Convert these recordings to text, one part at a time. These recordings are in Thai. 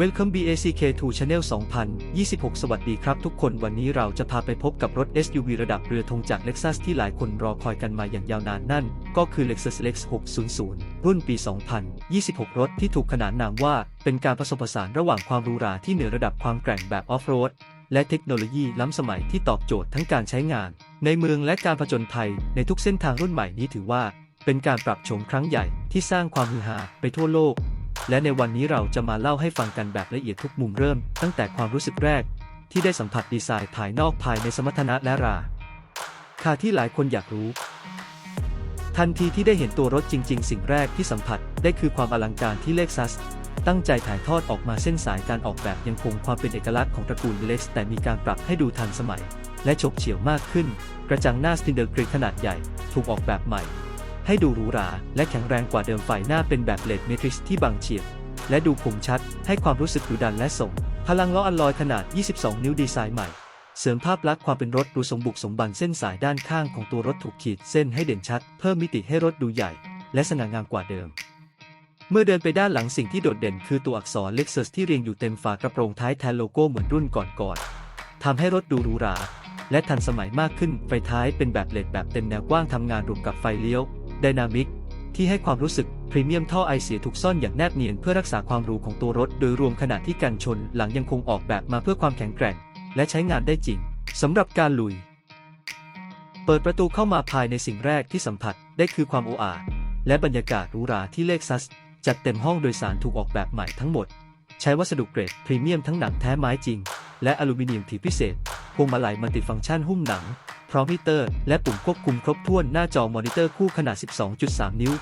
Welcome BACK2 Channel 2026 สวัสดีครับทุกคนวันนี้เราจะพาไปพบกับรถ SUV ระดับเรือธงจาก Lexus ที่หลายคนรอคอยกันมาอย่างยาวนานนั่น ก็คือ Lexus LX 600 รุ่นปี 2026 รถที่ถูกขนานนามว่า เป็นการผสมผสานระหว่างความหรูหราที่เหนือระดับความแกร่งแบบออฟโรดและเทคโนโลยีล้ำสมัยที่ตอบโจทย์ทั้งการใช้งาน ในเมืองและการผจญภัยในทุกเส้นทางรุ่นใหม่นี้ถือว่า เป็นการปรับโฉมครั้งใหญ่ที่สร้างความฮือฮาไปทั่วโลก และในวันนี้เราจะมาเล่าให้ฟังกันแบบละเอียดทุกมุมเริ่ม ตั้งแต่ความรู้สึกแรก ที่ได้สัมผัสดีไซน์ภายนอกภายในสมรรถนะและราคาที่หลายคนอยากรู้ ทันทีที่ได้เห็นตัวรถจริง ๆ สิ่งแรกที่สัมผัสได้คือความอลังการที่เล x ซัสตั้งใจถ่ายทอดออกมาเส้นสายการออกแบบยังคงความเป็นเอกลักษณ์ของตระกูลเล็กแต่มีการปรับให้ดูทันสมัย และฉบเฉี่ยวมากขึ้น กระจังหน้าสตินเดอร์กรีขนาดใหญ่ ถูกออกแบบใหม่ ให้ดูหรูหราและแข็งแรงกว่าเดิมไฟหน้าเป็นแบบเลดเมทริกซ์ที่บางเฉียบ และดูคมชัด ให้ความรู้สึกดุดันและส่ง พลังล้ออัลลอยขนาด 22 นิ้วดีไซน์ใหม่ เสริมภาพลักษณ์ความเป็นรถดูสมบุกสมบันเส้นสายด้านข้างของตัวรถถูกขีดเส้นให้เด่นชัด เพิ่มมิติให้รถดูใหญ่ และสง่างามกว่าเดิมเมื่อเดินไปด้านหลังสิ่งที่โดดเด่นคือตัวอักษร Lexus ที่เรียงอยู่เต็มฝากระโปรงท้ายแทนโลโก้เหมือนรุ่นก่อนๆทำให้รถดูหรูหรา และทันสมัยมากขึ้น ไฟท้ายเป็นแบบเลดแบบเต็มแนวกว้างทำงานรวมกับไฟเลี้ยว ดนามิกที่ให้ความรู้สึกพรีเมียมท่อไอเสียถูกซ่อนอย่างแนบเนียนเพื่อรักษาความรูของตัวรถโดยรวมขณะที่กันชนหลังยังคงออกแบบมาเพื่อความแข็งแกร่ง และใช้งานได้จริงสำหรับการลุย เปิดประตูเข้ามาภายในสิ่งแรกที่สัมผัสได้คือความโออาและบรรยากาศหรูหราที่เล x ซัส จัดเต็มห้องโดยสารถูกออกแบบใหม่ทั้งหมด ใช้วัสดุเกรดพรีเมียมทั้งหนังแท้ไม้จริง และอลูมิเนียมผิวพิเศษพวงมาลัยมัลติฟังก์ชันหุ้มหนัง ร้อมมิเตอร์ และปุ่มควบคุมครบถ้วนหน้าจอมอนิเตอร์คู่ขนาด 12.3 นิ้ว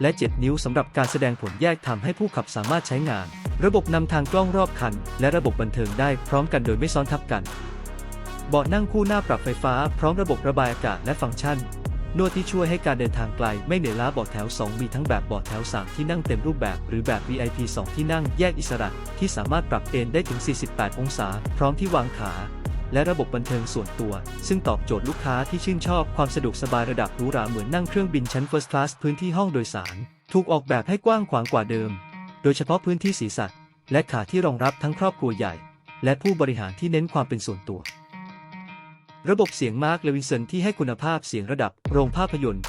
และ 7 นิ้วสำหรับการแสดงผลแยกทำให้ผู้ขับสามารถใช้งาน ระบบนำทางกล้องรอบคัน และระบบบันเทิงได้พร้อมกันโดยไม่ซ้อนทับกัน เบาะนั่งคู่หน้าปรับไฟฟ้า พร้อมระบบระบายอากาศและฟังก์ชันนวดที่ช่วยให้การเดินทางไกล ไม่เหนื่อยล้าเบาะแถว 2 มีทั้งแบบเบาะแถว 3 ที่นั่งเต็มรูปแบบ หรือแบบ VIP 2 ที่นั่งแยกอิสระ ที่สามารถปรับเอนได้ถึง 48 องศา พร้อมที่วางขา และระบบบันเทิงส่วนตัว ซึ่งตอบโจทย์ลูกค้าที่ชื่นชอบความสะดวกสบายระดับหรูหราเหมือนนั่งเครื่องบินชั้น First Class พื้นที่ห้องโดยสาร ถูกออกแบบให้กว้างขวางกว่าเดิม โดยเฉพาะพื้นที่ศีรษะและขาที่รองรับทั้งครอบครัวใหญ่ และผู้บริหารที่เน้นความเป็นส่วนตัว ระบบเสียงมาร์คเลวินสันที่ให้คุณภาพเสียงระดับโรงภาพยนตร์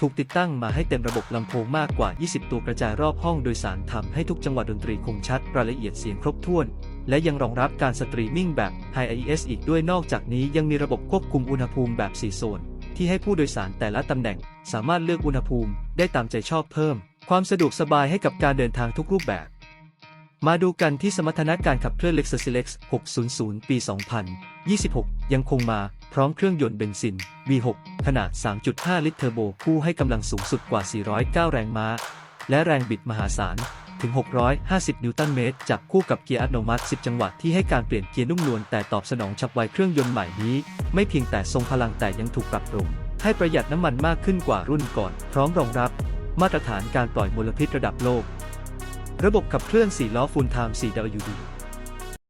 ถูกติดตั้งมาให้เต็มระบบลำโพงมากกว่า 20 ตัวกระจายรอบห้องโดยสารทำให้ทุกจังหวะดนตรีคมชัด รายละเอียดเสียงครบถ้วน และยังรองรับการสตรีมมิ่งแบบ High IES อีกด้วยนอกจากนี้ยังมีระบบควบคุมอุณหภูมิแบบ 4 โซน ที่ให้ผู้โดยสารแต่ละตำแหน่ง สามารถเลือกอุณหภูมิได้ตามใจชอบเพิ่ม ความสะดวกสบายให้กับการเดินทางทุกรูปแบบ มาดูกันที่สมรรถนะการขับเคลื่อน Lexus LX 600 ปี 2026 ยังคงมาพร้อมเครื่องยนต์เบนซิน V6 ขนาด 3.5 ลิตรเทอร์โบคู่ให้กำลังสูงสุดกว่า 409 แรงม้า และแรงบิดมหาศาล ถึง650 นิวตันเมตร จับคู่กับเกียร์อัตโนมัติ 10 จังหวะที่ให้การเปลี่ยนเกียร์นุ่มนวลแต่ตอบสนองฉับไวเครื่องยนต์ใหม่นี้ ไม่เพียงแต่ทรงพลังแต่ยังถูกปรับปรุงให้ประหยัดน้ำมันมากขึ้นกว่ารุ่นก่อน พร้อมรองรับ มาตรฐานการปล่อยมลพิษระดับโลก ระบบขับเคลื่อน4ล้อฟูลไทม์ 4 WD